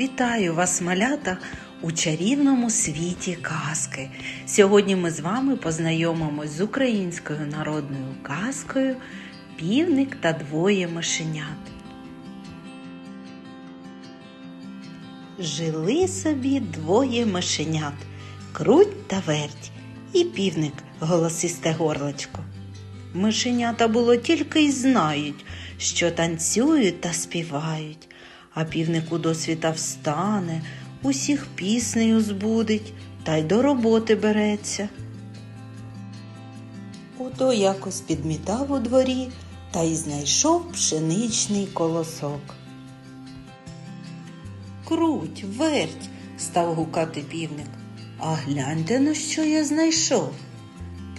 Вітаю вас, малята, у чарівному світі казки. Сьогодні ми з вами познайомимось з українською народною казкою Півник та двоє мишенят. Жили собі двоє мишенят круть та верть, і півник голосисте горлочко. Мишенята було тільки й знають, що танцюють та співають, а півник у досвіта встане, усіх піснею збудить та й до роботи береться. Ото якось підмітав у дворі та й знайшов пшеничний колосок. Круть, верть, став гукати півник. А гляньте, на що я знайшов.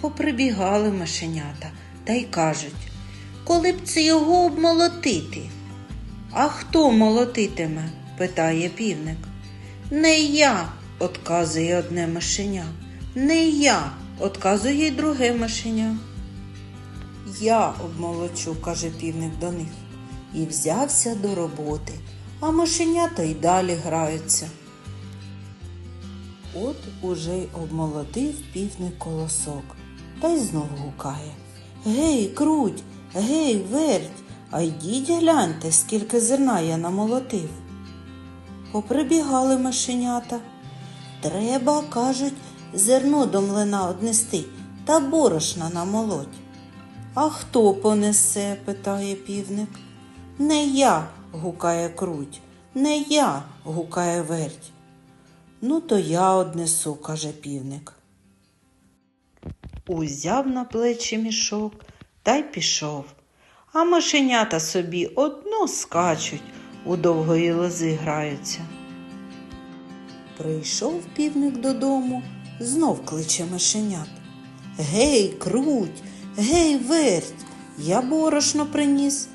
Поприбігали мишенята та й кажуть, коли б це його обмолотити. А хто молотитиме? питає півник. Не я, отказує одне мишеня. Не я, отказує й друге мишеня. Я обмолочу, каже півник до них, і взявся до роботи, а мишенята й далі граються. От уже й обмолотив півник колосок та й знов гукає. Гей, круть, гей, верть, а йдіть гляньте, скільки зерна я намолотив. Поприбігали мишенята. Треба, кажуть, зерно до млина однести та борошна намолоть. А хто понесе? питає півник. Не я, гукає круть, не я, гукає верть. Ну, то я однесу, каже півник. Узяв на плечі мішок та й пішов. А мишенята собі одно скачуть, у довгої лози граються. Прийшов півник додому, знов кличе мишенят. Гей, круть, гей, верть, я борошно приніс.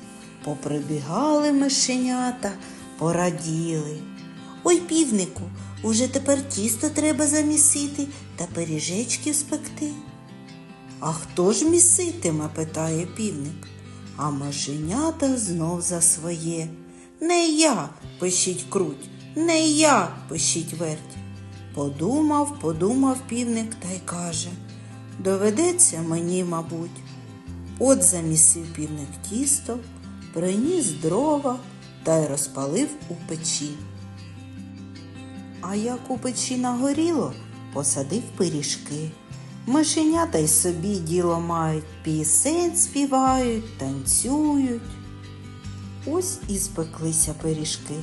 Поприбігали мишенята, пораділи. Ой, півнику, уже тепер тісто треба замісити та пиріжечки спекти. А хто ж міситиме? питає півник. А мишенята знов за своє. Не я, пишіть круть, не я, пишіть верть. Подумав, подумав півник та й каже доведеться мені, мабуть. От замісив півник тісто, приніс дрова та й розпалив у печі. А як у печі нагоріло, посадив пиріжки. Мишенята й собі діло мають, пісень співають, танцюють. Ось і спеклися пиріжки,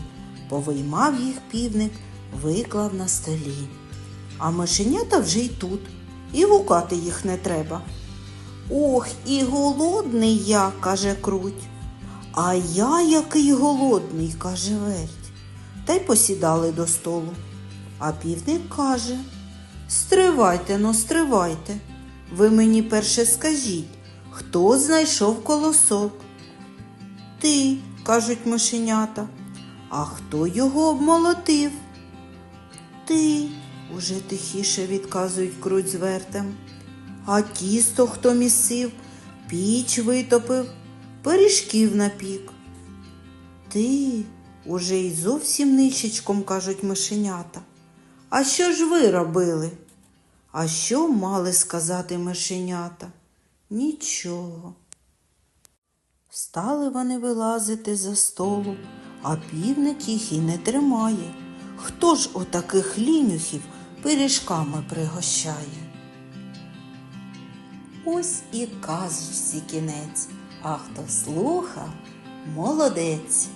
повиймав їх півник, виклав на столі. А мишенята вже й тут, і гукати їх не треба. Ох, і голодний я, каже круть. А я який голодний, каже верть. Та й посідали до столу. А півник каже Стривайте, но стривайте. Ви мені перше скажіть, хто знайшов колосок? Ти, кажуть мишенята. А хто його обмолотив? Ти, уже тихіше відказують круть з вертем. А тісто хто місив, піч витопив, пиріжків напік. Ти, уже й зовсім ничечком кажуть мишенята. А що ж ви робили? А що мали сказати мишенята? Нічого. Стали вони вилазити за столу, а півник їх і не тримає. Хто ж отаких лінюхів пиріжками пригощає? Ось і казочці кінець, а хто слухав, молодець.